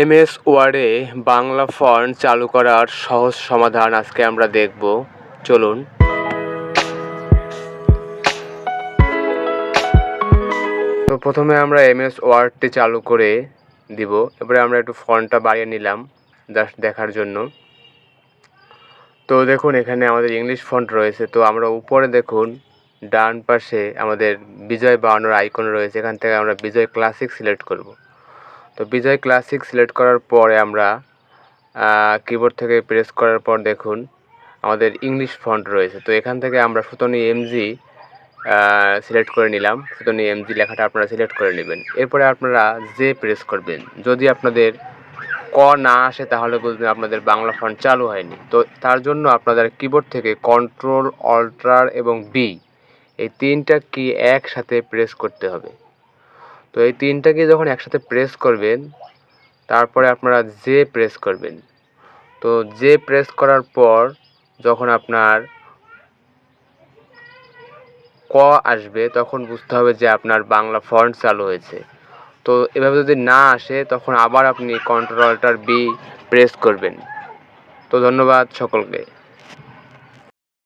MS ওয়ার্ডে Bangla font চালু করার সহজ সমাধান আজকে আমরা দেখব। চলুন। তো প্রথমে আমরা এমএস ওয়ার্ডটি চালু করে দিব। এবারে আমরা একটু ফন্টটা বাড়িয়ে নিলাম জাস্ট দেখার জন্য। তো দেখুন, এখানে আমাদের ইংলিশ ফন্ট রয়েছে। তো আমরা উপরে দেখুন, ডান পাশে আমাদের বিজয় বানানোর আইকন রয়েছে। এখান থেকে আমরা বিজয় ক্লাসিক সিলেক্ট করব। তো বিজয় ক্লাসিক সিলেক্ট করার পরে আমরা কিবোর্ড থেকে প্রেস করার পর দেখুন, আমাদের ইংলিশ ফন্ট রয়েছে। তো এখান থেকে আমরা সুতনি এমজি সিলেক্ট করে নিলাম। সুতনি এমজি লেখাটা আপনারা সিলেক্ট করে নেবেন। এরপরে আপনারা যে প্রেস করবেন। যদি আপনাদের ক না আসে, তাহলে বুঝবেন আপনাদের বাংলা ফন্ট চালু হয়নি। তো তার জন্য আপনাদের কিবোর্ড থেকে কন্ট্রোল অল্টার এবং বি এই তিনটা কি একসাথে প্রেস করতে হবে। তো এই তিনটাকে যখন একসাথে প্রেস করবেন, তারপরে আপনারা জে প্রেস করবেন। তো জে প্রেস করার পর যখন আপনার ক আসবে, তখন বুঝতে হবে যে আপনার বাংলা ফন্ট চালু হয়েছে। তো এভাবে যদি না আসে, তখন আবার আপনি কন্ট্রোল অল্টার বি প্রেস করবেন। তো ধন্যবাদ সকলকে।